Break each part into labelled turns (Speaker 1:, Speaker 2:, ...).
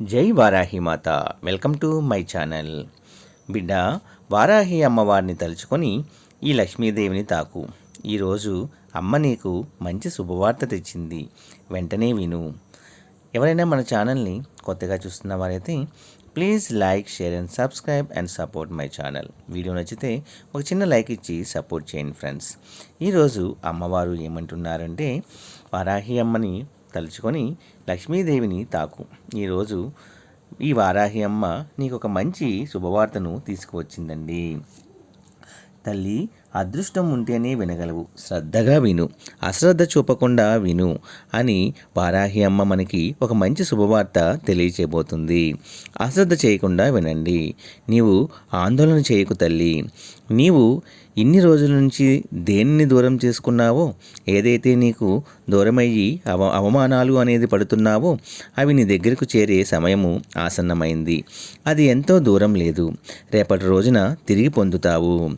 Speaker 1: జై వారాహి మాత. Welcome to my channel. బిడ్డ వారాహి అమ్మవారిని తలుచుకొని ఈ లక్ష్మీదేవిని తాకు. ఈరోజు అమ్మ నీకు మంచి శుభవార్త తెచ్చింది. వెంటనే విను. ఎవరైనా మన ఛానల్ని కొత్తగా చూస్తున్న వారైతే please like share and subscribe and support my channel. Video నచ్చితే ఒక చిన్న లైక్ ఇచ్చి సపోర్ట్ చేయండి ఫ్రెండ్స్. ఈరోజు అమ్మవారు ఏమంటున్నారంటే వారాహి అమ్మని తలుచుకొని లక్ష్మీదేవిని తాకు. ఈరోజు ఈ వారాహి అమ్మ నీకు ఒక మంచి శుభవార్తను తీసుకువచ్చిందండి. తల్లి అదృష్టం ఉంటేనే వినగలవు. శ్రద్ధగా విను. అశ్రద్ధ చూపకుండా విను అని వారాహి అమ్మ మనకి ఒక మంచి శుభవార్త తెలియచేయబోతుంది. అశ్రద్ధ చేయకుండా వినండి. నీవు ఆందోళన చేయకు తల్లి. నీవు ఇన్ని రోజుల నుంచి దేన్ని దూరం చేసుకున్నావో? ఏదైతే నీకు దూరమయ్యి అవ అవమానాలు అనేది పడుతున్నావో అవి నీ దగ్గరకు చేరే సమయము ఆసన్నమైంది. అది ఎంతో దూరం లేదు. రేపటి రోజున తిరిగి పొందుతావు.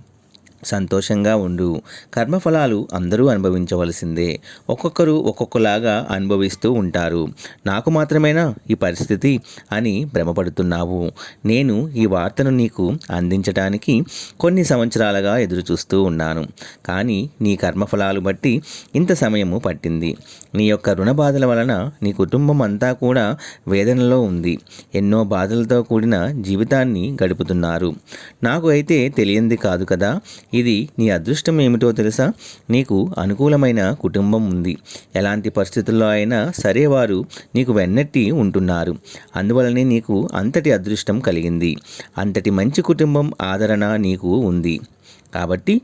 Speaker 1: సంతోషంగా ఉండు. కర్మఫలాలు అందరూ అనుభవించవలసిందే. ఒక్కొక్కరు ఒక్కొక్కలాగా అనుభవిస్తూ ఉంటారు. నాకు మాత్రమేనా ఈ పరిస్థితి? అని భ్రమపడుతున్నావు. నేను ఈ వార్తను నీకు అందించడానికి కొన్ని సంవత్సరాలుగా ఎదురుచూస్తూ ఉన్నాను. కానీ నీ కర్మఫలాలు బట్టి ఇంత సమయము పట్టింది. నీ యొక్క రుణ బాధల వలన నీ కుటుంబం అంతా కూడా వేదనలో ఉంది. ఎన్నో బాధలతో కూడిన జీవితాన్ని గడుపుతున్నారు. నాకు అయితే తెలియంది కాదు కదా ఇది నీ అదృష్టం ఏమిటో తెలుసా? నీకు అనుకూలమైన కుటుంబం ఉంది. ఎలాంటి పరిస్థితుల్లో అయినా సరే వారు నీకు వెన్నట్టి ఉంటున్నారు. అందువలనే నీకు అంతటి అదృష్టం కలిగింది. అంతటి మంచి కుటుంబం ఆదరణ నీకు ఉంది. కాబట్టి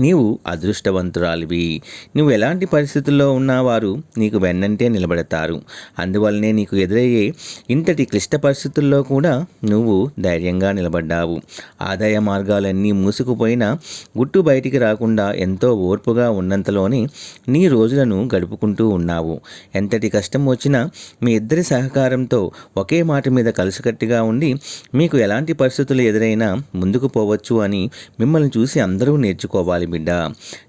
Speaker 1: నీవు అదృష్టవంతురాలివి. నువ్వు ఎలాంటి పరిస్థితుల్లో ఉన్నవారు నీకు వెన్నంటే నిలబడతారు. అందువల్లనే నీకు ఎదురయ్యే ఇంతటి క్లిష్ట పరిస్థితుల్లో కూడా నువ్వు ధైర్యంగా నిలబడ్డావు. ఆదాయ మార్గాలన్నీ మూసుకుపోయినా గుట్టు బయటికి రాకుండా ఎంతో ఓర్పుగా ఉన్నంతలోనే నీ రోజులను గడుపుకుంటూ ఉన్నావు. ఎంతటి కష్టం వచ్చినా మీ ఇద్దరి సహకారంతో ఒకే మాట మీద కలిసికట్టుగా ఉండి మీకు ఎలాంటి పరిస్థితులు ఎదురైనా ముందుకు పోవచ్చు అని మిమ్మల్ని చూసి అందరూ నేర్చుకోవాలి. బిడ్డ.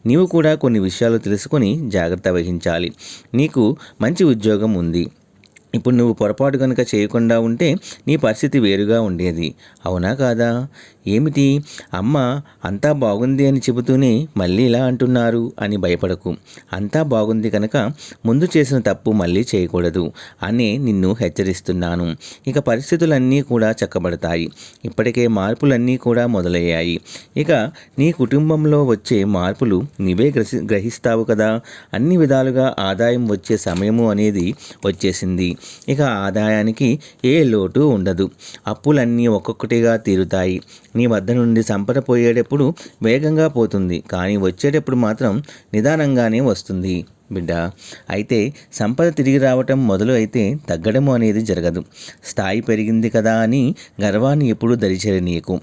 Speaker 1: నీవు కూడా కొన్ని విషయాలు తెలుసుకొని జాగ్రత్త వహించాలి. నీకు మంచి ఉద్యోగం ఉంది. ఇప్పుడు నువ్వు పొరపాటు కనుక చేయకుండా ఉంటే నీ పరిస్థితి వేరుగా ఉండేది. అవునా కాదా? ఏమిటి? అమ్మ అంతా బాగుంది అని చెబుతూనే మళ్ళీ ఇలా అంటున్నారు అని భయపడకు. అంతా బాగుంది కనుక ముందు చేసిన తప్పు మళ్ళీ చేయకూడదు అని నిన్ను హెచ్చరిస్తున్నాను. ఇక పరిస్థితులన్నీ కూడా చక్కబడతాయి. ఇప్పటికే మార్పులన్నీ కూడా మొదలయ్యాయి. ఇక నీ కుటుంబంలో వచ్చే మార్పులు నీవే గ్రసి గ్రహిస్తావు కదా? అన్ని విధాలుగా ఆదాయం వచ్చే సమయము అనేది వచ్చేసింది. ఇక ఆదాయానికి ఏ లోటు ఉండదు. అప్పులన్నీ ఒక్కొక్కటిగా తీరుతాయి. నీ వద్ద నుండి సంపద పోయేటప్పుడు వేగంగా పోతుంది కానీ వచ్చేటప్పుడు మాత్రం నిదానంగానే వస్తుంది. బిడ్డ అయితే సంపద తిరిగి రావటం మొదలు అయితే తగ్గడము అనేది జరగదు. స్థాయి పెరిగింది కదా అని గర్వాన్ని ఎప్పుడూ దరిచేరనీయకు.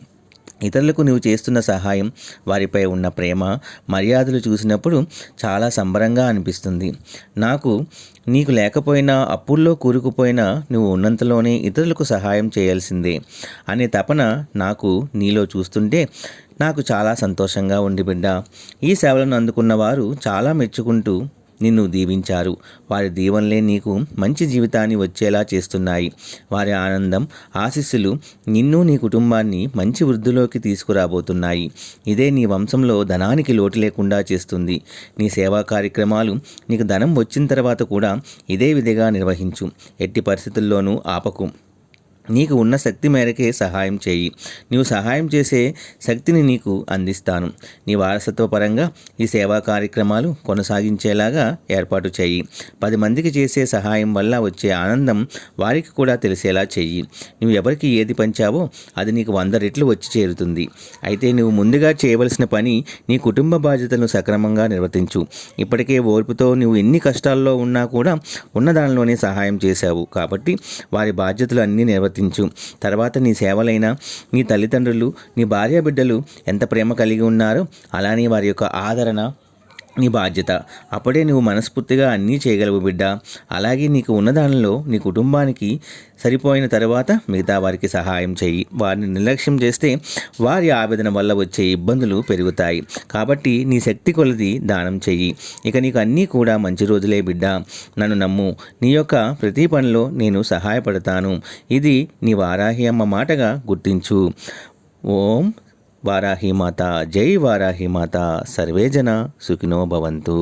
Speaker 1: ఇతరులకు నువ్వు చేస్తున్న సహాయం వారిపై ఉన్న ప్రేమ మర్యాదలు చూసినప్పుడు చాలా సంబరంగా అనిపిస్తుంది. నాకు నీకు లేకపోయినా అప్పుల్లో కూరుకుపోయినా నువ్వు ఉన్నంతలోనే ఇతరులకు సహాయం చేయాల్సిందే అనే తపన నాకు నీలో చూస్తుంటే నాకు చాలా సంతోషంగా ఉండి బిడ్డ. ఈ సేవలను అందుకున్న వారు చాలా మెచ్చుకుంటూ నిన్ను దీవించారు. వారి దీవెనలే నీకు మంచి జీవితాన్ని వచ్చేలా చేస్తున్నాయి. వారి ఆనందం ఆశీస్సులు నిన్ను నీ కుటుంబాన్ని మంచి వృద్ధిలోకి తీసుకురాబోతున్నాయి. ఇదే నీ వంశంలో ధనానికి లోటు లేకుండా చేస్తుంది. నీ సేవా కార్యక్రమాలు నీకు ధనం వచ్చిన తర్వాత కూడా ఇదే విధిగా నిర్వహించు. ఎట్టి పరిస్థితుల్లోనూ ఆపకు. నీకు ఉన్న శక్తి మేరకే సహాయం చేయి. నీవు సహాయం చేసే శక్తిని నీకు అందిస్తాను. నీ వారసత్వ పరంగా ఈ సేవా కార్యక్రమాలు కొనసాగించేలాగా ఏర్పాటు చేయి. పది మందికి చేసే సహాయం వల్ల వచ్చే ఆనందం వారికి కూడా తెలిసేలా చెయ్యి. నువ్వు ఎవరికి ఏది పంచావో అది నీకు వంద రెట్లు వచ్చి చేరుతుంది. అయితే నువ్వు ముందుగా చేయవలసిన పని నీ కుటుంబ బాధ్యతలను సక్రమంగా నిర్వర్తించు. ఇప్పటికే ఓర్పుతో నువ్వు ఎన్ని కష్టాల్లో ఉన్నా కూడా ఉన్న దానిలోనే సహాయం చేశావు. కాబట్టి వారి బాధ్యతలు అన్నీ నిర్వర్తి గుర్తించు తర్వాత నీ సేవలైన నీ తల్లిదండ్రులు నీ భార్య బిడ్డలు ఎంత ప్రేమ కలిగి ఉన్నారో అలానే వారి యొక్క ఆదరణ నీ బాధ్యత. అప్పుడే నువ్వు మనస్ఫూర్తిగా అన్నీ చేయగలవు బిడ్డ. అలాగే నీకు ఉన్న దానిలో నీ కుటుంబానికి సరిపోయిన తర్వాత మిగతా వారికి సహాయం చేయి. వారిని నిర్లక్ష్యం చేస్తే వారి ఆవేదన వల్ల వచ్చే ఇబ్బందులు పెరుగుతాయి. కాబట్టి నీ శక్తి కొలది దానం చెయ్యి ఇక నీకు అన్నీ కూడా మంచి రోజులే బిడ్డ. నన్ను నమ్ము. నీ యొక్క ప్రతి పనిలో నేను సహాయపడతాను. ఇది నీ వారాహి అమ్మ మాటగా గుర్తించు. ఓం వారాహిమాత జై వారాహిమాత సర్వే జన సుఖినో భవంతు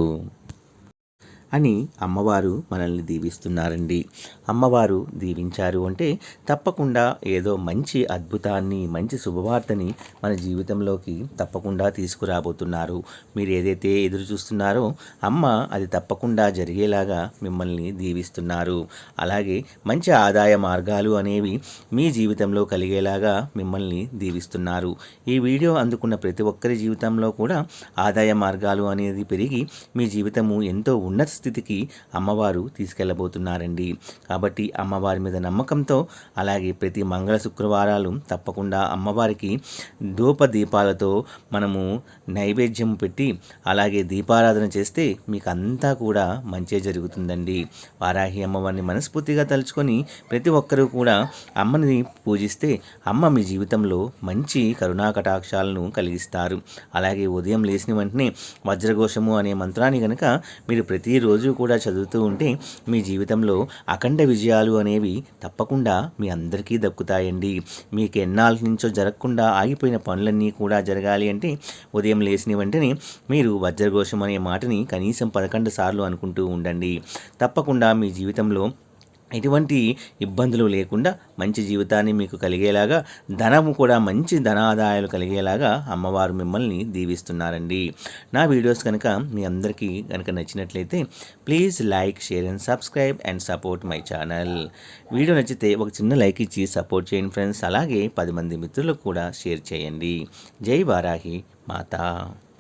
Speaker 1: అని అమ్మవారు మనల్ని దీవిస్తున్నారండి. అమ్మవారు దీవించారు అంటే తప్పకుండా ఏదో మంచి అద్భుతాన్ని మంచి శుభవార్తని మన జీవితంలోకి తప్పకుండా తీసుకురాబోతున్నారు. మీరు ఏదైతే ఎదురు చూస్తున్నారో అమ్మ అది తప్పకుండా జరిగేలాగా మిమ్మల్ని దీవిస్తున్నారు. అలాగే మంచి ఆదాయ మార్గాలు అనేవి మీ జీవితంలో కలిగేలాగా మిమ్మల్ని దీవిస్తున్నారు. ఈ వీడియో అందుకున్న ప్రతి ఒక్కరి జీవితంలో కూడా ఆదాయ మార్గాలు అనేది పెరిగి మీ జీవితము ఎంతో ఉన్నత స్థితికి అమ్మవారు తీసుకెళ్ళబోతున్నారండి. కాబట్టి అమ్మవారి మీద నమ్మకంతో అలాగే ప్రతి మంగళ శుక్రవారాలు తప్పకుండా అమ్మవారికి ధూప దీపాలతో మనము నైవేద్యం పెట్టి అలాగే దీపారాధన చేస్తే మీకు అంతా కూడా మంచే జరుగుతుందండి. వారాహి అమ్మవారిని మనస్ఫూర్తిగా తలుచుకొని ప్రతి ఒక్కరూ కూడా అమ్మని పూజిస్తే అమ్మ మీ జీవితంలో మంచి కరుణా కటాక్షాలను కలిగిస్తారు. అలాగే ఉదయం లేచిన వెంటనే వజ్రఘోషము అనే మంత్రాన్ని కనుక మీరు ప్రతిరోజు రోజు కూడా చదువుతూ ఉంటే మీ జీవితంలో అఖండ విజయాలు అనేవి తప్పకుండా మీ అందరికీ దక్కుతాయండి. మీకు ఎన్నాళ్ళ నుంచో జరగకుండా ఆగిపోయిన పనులన్నీ కూడా జరగాలి అంటే ఉదయం లేచిన వెంటనే మీరు వజ్రఘోషం అనే మాటని కనీసం పదకొండు సార్లు అనుకుంటూ ఉండండి. తప్పకుండా మీ జీవితంలో ఎటువంటి ఇబ్బందులు లేకుండా మంచి జీవితాన్ని మీకు కలిగేలాగా ధనము కూడా మంచి ధనాదాయాలు కలిగేలాగా అమ్మవారు మిమ్మల్ని దీవిస్తున్నారండి. నా వీడియోస్ కనుక మీ అందరికీ కనుక నచ్చినట్లయితే please like share and subscribe and support my channel. Video నచ్చితే ఒక చిన్న లైక్ ఇచ్చి సపోర్ట్ చేయండి ఫ్రెండ్స్. అలాగే పది మంది మిత్రులకు కూడా షేర్ చేయండి. జై వారాహి మాతా.